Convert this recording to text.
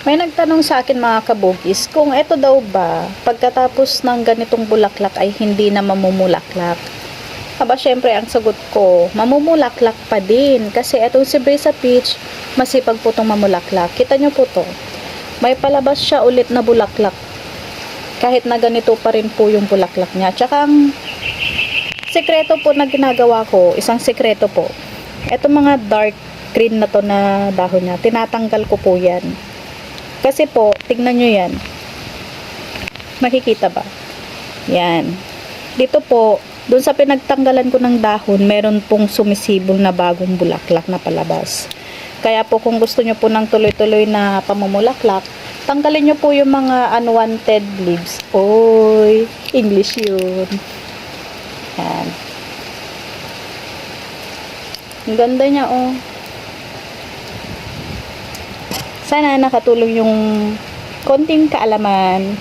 May nagtanong sa akin mga kabugis kung ito daw ba pagkatapos ng ganitong bulaklak ay hindi na mamumulaklak. Aba syempre ang sagot ko, mamumulaklak pa din kasi itong si Brisa Peach masipag po itong mamulaklak. Kita nyo po to. May palabas siya ulit na bulaklak. Kahit na ganito pa rin po yung bulaklak niya. Tsaka ang sekreto po na ginagawa ko, isang sekreto po. Ito mga dark green na to na dahon niya, tinatanggal ko po yan. Kasi po, tignan nyo yan. Makikita ba? Yan. Dito po, dun sa pinagtanggalan ko ng dahon, meron pong sumisibol na bagong bulaklak na palabas. Kaya po kung gusto nyo po ng tuloy-tuloy na pamumulaklak, tanggalin nyo po yung mga unwanted leaves. Oy, English yun. Yan. Ang ganda niya, oh. Sana nakatulong yung konting kaalaman